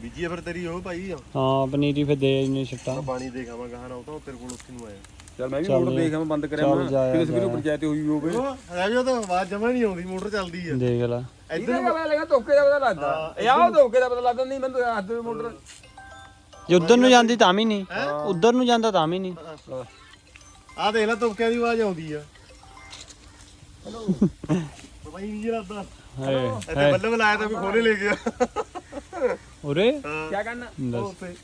ਬੀਜੀ ਫਿਰ ਤੇਰੀ ਉਹ ਭਾਈ ਆ। ਹਾਂ ਪਨੀਰੀ ਫਿਰ ਦੇ ਇੰਨੇ ਛੱਟਾਂ। ਪਾਣੀ ਦੇ ਖਾਵਾਂ ਗਾਹਾਂ ਉਹ ਤਾਂ ਤੇਰੇ ਕੋਲ ਉੱਥੇ ਨੂੰ ਆਇਆ। ਚਲ ਮੈਂ ਵੀ ਮੋਟਰ ਦੇਖ ਮੈਂ ਬੰਦ ਕਰਿਆ ਮੈਂ। ਜਾਇਆ, ਕਿਤੇ ਸਵੇਰੇ ਪੰਚਾਇਤ ਹੋਈ ਹੋਵੇ। ਉਹ ਰਾਜੋ ਤਾਂ ਆਵਾਜ਼ ਜਮਾ ਨਹੀਂ ਆਉਂਦੀ ਮੋਟਰ ਚੱਲਦੀ ਆ। ਦੇਖ ਲੈ। ਇੱਧਰ ਨੂੰ ਪਤਾ ਲੱਗਾ ਧੋਕੇ ਦਾ ਪਤਾ ਲੱਗਦਾ। ਇਹ ਆਹ ਧੋਕੇ ਦਾ ਪਤਾ ਲੱਗਦਾ ਨਹੀਂ ਮੈਨੂੰ ਹੱਥ ਦੇ ਮੋਟਰ। ਜੇ ਉਧਰ ਨੂੰ ਜਾਂਦੀ ਤਾਂ ਵੀ ਨਹੀਂ। ਉਧਰ ਨੂੰ ਜਾਂਦਾ ਤਾਂ ਵੀ ਨਹੀਂ। ਆ ਦੇਖ ਲੈ ਤੁਪਕਿਆਂ ਦੀ ਆਵਾਜ਼ ਆਉਂਦੀ ਆ। ਹੈਲੋ ਭਾਈ ਵੀ ਜਰਾਦਾ ਹਾਏ ਇੱਥੇ ਬੱਲਮ ਲਾਇਆ ਤਾਂ ਵੀ ਖੋਲੇ ਲੈ ਗਿਆ। ਉਰੇ? ਹਾਂ ਕੀ ਕਰਨਾ? ਦੱਸ। ਉੱਥੇ।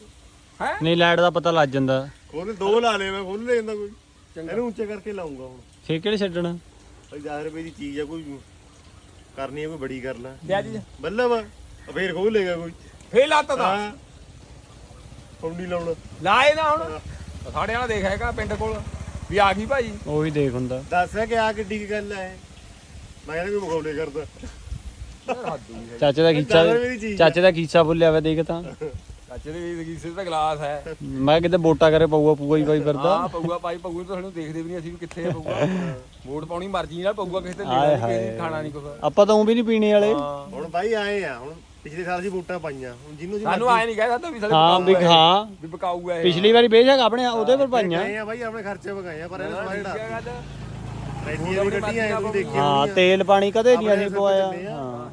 ਹੈ? ਨਹੀਂ ਲਾਈਟ ਦਾ ਪਤਾ ਲੱਗ ਜਾਂਦਾ। ਖੋਲੇ ਦੋ ਲਾ ਲਏ ਮੈਂ ਖੋਲ ਲੈ ਜਾਂਦਾ ਕੋਈ। ਇਹਨੂੰ ਉੱਚੇ ਕਰਕੇ ਲਾਉਂਗਾ ਹੁਣ। ਫੇਰ ਕਿਹੜੇ ਛੱਡਣਾ? ਭਾਈ 10 ਰੁਪਏ ਦੀ ਚੀਜ਼ ਆ ਕੋਈ ਕਰਨੀ ਆ ਕੋਈ ਬੜੀ ਕਰ ਲੈ ਬੱਲਮ ਆ। ਫੇਰ ਖੋਲ ਲੇਗਾ ਕੋਈ। ਫੇਰ ਲਾਤਾ ਦਾ ਨਹੀਂ ਲਾਉਣਾ। ਲਾਏ ਨਾ ਹੁਣ। ਸਾਡੇ ਵਾਲਾ ਦੇਖ ਹੈਗਾ ਪਿੰਡ ਕੋਲ। ਵੀ ਆ ਗਈ ਭਾਈ। ਉਹੀ ਦੇਖ ਹੁੰਦਾ। ਦੱਸ ਕਿ ਆ ਕਿੱਡੀ ਕੁ ਗੱਲ ਹੈ। ਮੈਂ ਕਹਿੰਦਾ ਕੋਈ ਮੁਕਾਬਲੇ ਕਰਦਾ। ਚਾਚੇ ਦਾ ਖੀਚਾ ਚਾਚੇ ਦਾ ਖੀਚਾ ਬੁੱਲਿਆ ਵਾ ਦੇਖ ਤਾਂ। ਚਾਚੇ ਦੇ ਵੀ ਕਿਸੇ ਦਾ ਗਲਾਸ ਹੈ। ਮੈਂ ਕਿਤੇ ਵੋਟਾਂ ਕਰੇ ਪਊਆ ਪੂਆ ਹੀ ਕੋਈ ਫਿਰਦਾ। ਹਾਂ ਪਊਗਾ ਭਾਈ ਪਊ ਤਾਂ ਸਾਨੂੰ ਦੇਖਦੇ ਵੀ ਨਹੀਂ ਅਸੀਂ ਵੀ ਕਿੱਥੇ ਆ ਪਊਗਾ। ਵੋਟ ਪਾਉਣੀ ਮਰਜ਼ੀ ਨਾਲ ਪਊਗਾ ਕਿਸੇ ਤੇ ਲੈਣਾ। ਨਹੀਂ ਖਾਣਾ ਨਹੀਂ ਕੁਝ ਆਪਾਂ ਤਾਂ ਉਹ ਵੀ ਨਹੀਂ ਪੀਣੇ ਵਾਲੇ। ਹੁਣ ਬਾਈ ਆਏ ਆ ਹੁਣ ਪਿਛਲੇ ਸਾਲ ਅਸੀਂ ਵੋਟਾਂ ਪਾਈਆਂ ਹੁਣ ਜਿਹਨੂੰ ਜੀ ਸਾਨੂੰ ਆਏ ਨਹੀਂ ਕਹਿ ਸਕਦਾ ਵੀ ਸਾਡੇ ਹਾਂ ਵੀ ਹਾਂ ਵੀ ਬਕਾਊ ਹੈ। ਪਿਛਲੀ ਵਾਰੀ ਬੇਸ਼ੱਕ ਆਪਣੇ ਉਹਦੇ ਪਰ ਪਾਈਆਂ। ਗਏ ਆ ਬਾਈ ਆਪਣੇ ਖਰਚੇ ਵਗਾਏ ਆ ਪਰ ਇਹਨੇ ਸਮਾਂ ਜਿਹੜਾ ਹੈ ਰੈਲੀਆਂ ਵੀ ਕੱਢੀਆਂ ਆ ਤੁਸੀਂ ਦੇਖੀ ਹਾਂ ਤੇਲ ਪਾਣੀ ਕਦੇ ਨਹੀਂ ਅਸੀਂ ਪਵਾਇਆ। ਹਾਂ।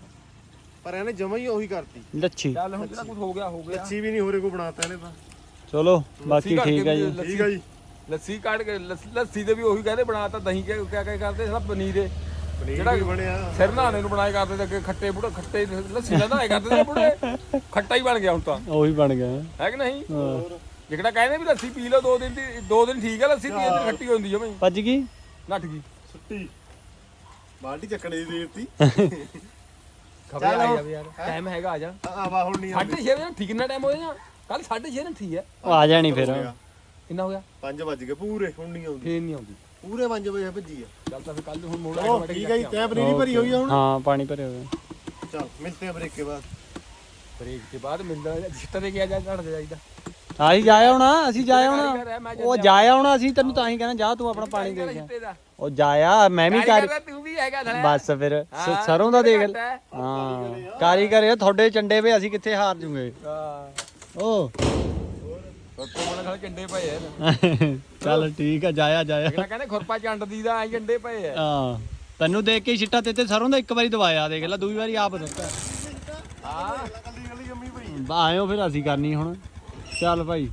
ਪਰ ਇਹਨੇ ਜਮਾ ਹੀ ਉਹੀ ਕਰਤੀ। ਲੱਛੀ। ਚੱਲ ਹੁਣ ਜਿਹੜਾ ਕੁਝ ਹੋ ਗਿਆ ਹੋ ਗਿਆ। ਲੱਛੀ ਵੀ ਨਹੀਂ ਹੋਰੇ ਕੋ ਬਣਾਤਾ ਇਹਨੇ ਤਾਂ। ਚਲੋ ਬਾਕੀ ਠੀਕ ਹੈ ਜੀ। ਲੱਸੀ- ਠੀਕ ਆ ਜੀ। ਲੱਸੀ ਕੱਢ ਕੇ ਲੱਸ- ਦੇ ਵੀ ਉਹੀ ਕਹਿੰਦੇ ਬਣਾਤਾ ਦਹੀਂ ਕੇ ਕਿਆ ਕਿਆ ਕਰਦੇ ਸਭ ਪਨੀਰ ਦੇ ਪਨੀਰ ਜਿਹੜਾ ਵੀ ਬਣਿਆ। ਸਿਰ ਨਹਾਣੇ ਨੂੰ ਬਣਾਏ ਕਰਦੇ ਤੇ ਅੱਗੇ ਖੱਟੇ ਬੁੜੇ ਖੱਟੇ ਲੱਸੀ ਦਾ ਨਹਾਏ ਕਰਦੇ ਤੇ ਬੁੜੇ। ਖੱਟਾ ਹੀ ਬਣ ਗਿਆ ਹੁਣ ਤਾਂ। ਉਹੀ ਬਣ ਗਿਆ। ਹੈ ਕਿ ਨਹੀਂ? ਹਾਂ। ਜਿਹੜਾ ਕਹਿੰਦੇ ਵੀ ਲੱਸੀ ਪੀ ਲਓ ਦੋ ਦਿਨ ਦੀ ਦੋ ਦਿਨ ਠੀਕ ਹੈ ਲੱਸੀ ਤੀਏ ਦਿਨ ਖੱਟੀ ਹੁੰਦੀ ਜਮੇ ਭੱਜ ਗਈ? ਨੱਠ ਗਈ। ਸੁੱਟੀ। ਬਾਲਟੀ ਚੱਕਣੇ ਦੀ ਦੇਤੀ ਖਬਰ ਚੱਲ ਆ ਹੁਣ। ਜਾਵੇ ਯਾਰ ਟਾਈਮ ਹੈਗਾ ਆ ਜਾ। ਆਵਾ ਹੁਣ ਨਹੀਂ ਸਾਢੇ 6 ਵਜੇ ਠੀਕ ਨਾ ਟਾਈਮ ਹੋ ਜਾਣਾ ਕੱਲ 6:30 ਨੂੰ ਠੀਕ ਹੈ। ਆ ਜਾਣੀ ਫਿਰ। ਕਿੰਨਾ ਹੋ ਗਿਆ? 5 ਵੱਜ ਗਏ ਪੂਰੇ ਹੁਣ ਨਹੀਂ ਆਉਂਦੀ। ਫੇਰ ਨਹੀਂ ਆਉਂਦੀ। ਪੂਰੇ 5 ਵਜੇ ਭੱਜੀ ਆ। ਚੱਲ ਤਾਂ ਫਿਰ ਕੱਲ ਹੁਣ ਮੋੜ ਚਲੋ ਠੀਕ ਹੈ ਜੀ ਤੈਂ ਪਨੀਰੀ ਭਰੀ ਹੋਈ ਆ ਹੁਣ? ਹਾਂ ਪਾਣੀ ਭਰਿਆ ਹੋਇਆ। ਚਲ ਮਿਲਤੇ ਆ ਬ੍ਰੇਕ ਕੇ ਬਾਅਦ। ਬ੍ਰੇਕ ਦੇ ਬਾਅਦ ਮਿਲਦਾ ਜਿੱਤ ਤੇ ਗਿਆ ਜਾ ਝੜ ਜਾਈਦਾ। ਆਹੀ ਜਾਇਆ ਹੋਣਾ ਅਸੀਂ ਜਾਇਆ ਹੋਣਾ। ਉਹ ਜਾਇਆ ਹੋਣਾ ਅਸੀਂ ਤੈਨੂੰ ਤਾਂ ਹੀ ਕਹਿੰਦਾ ਜਾ ਤੂੰ ਆਪਣਾ ਪਾਣੀ ਦੇ ਦਾ ਉਹ ਜਾਇਆ ਮੈਂ ਵੀ ਕਰ ਤੂੰ ਵੀ ਹੈਗਾ ਬਸ ਫਿਰ ਸ- ਸਰੋਂ ਦਾ ਦੇਖ ਲੈ। ਹਾਂ। ਕਾਰੀਗਰ ਇਹ ਤੁਹਾਡੇ ਚੰਡੇ ਵੇ ਅਸੀਂ ਕਿੱਥੇ ਹਾਰ ਜੂਗੇ? ਹਾਂ। ਓ। ਉੱਤੋਂ ਮਨ ਖਲੇ ਕੰਡੇ ਪਏ ਐ ਚੱਲ ਠੀਕ ਆ ਜਾਇਆ ਜਾਇਆ। ਕਹਿੰਦੇ ਖੁਰਪਾ ਚੰਡ ਦੀ ਦਾ ਐ ਕੰਡੇ ਪਏ ਐ ਹਾਂ। ਤੈਨੂੰ ਦੇਖ ਕੇ ਛਿੱਟਾ ਤੇ ਤੇ ਸਰੋਂ ਦਾ ਇੱਕ ਵਾਰੀ ਦਵਾਇਆ ਦੇਖ ਲੈ ਦੂਜੀ ਵਾਰੀ ਆਪ ਦਿੱਤਾ। ਹਾਂ। ਕੱਲੀ ਕੱਲੀ ਜੰਮੀ ਭਰੀ ਆਇਓ ਫਿਰ ਅਸੀਂ ਕਰਨੀ ਹੁਣ। ਚੱਲ ਭਾਈ।